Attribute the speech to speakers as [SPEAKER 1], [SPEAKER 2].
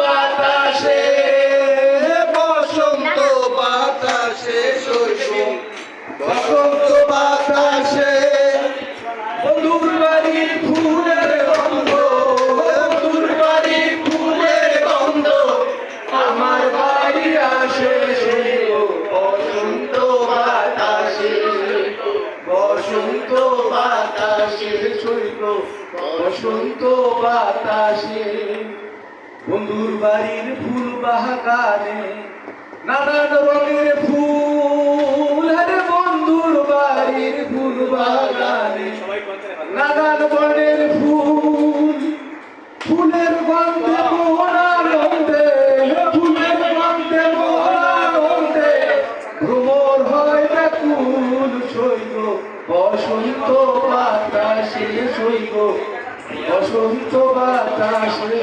[SPEAKER 1] বাতাসে বসন্ত বাতাসে শৈশব। বসন্ত বাতাসে দুর্বারির ফুলের গন্ধ। দুর্বারির ফুলের গন্ধ আমার বাড়ি আসে বসন্ত বাতাসে বসন্ত বাতাসে শৈল বসন্ত বাতাসে। বন্ধুর বাড়ির ফুল বাহাকানে নানান রঙের ফুল। আরে বন্ধুর বাড়ির ফুল বাগানে নানান বনের ফুল। ফুলের গন্ধে মোহনানন্দে ফুলের গন্ধে মোহনানন্দে ভ্রমর হয় ব্যাকুল সৈব বসন্ত সৈব অসহিত বাতাসে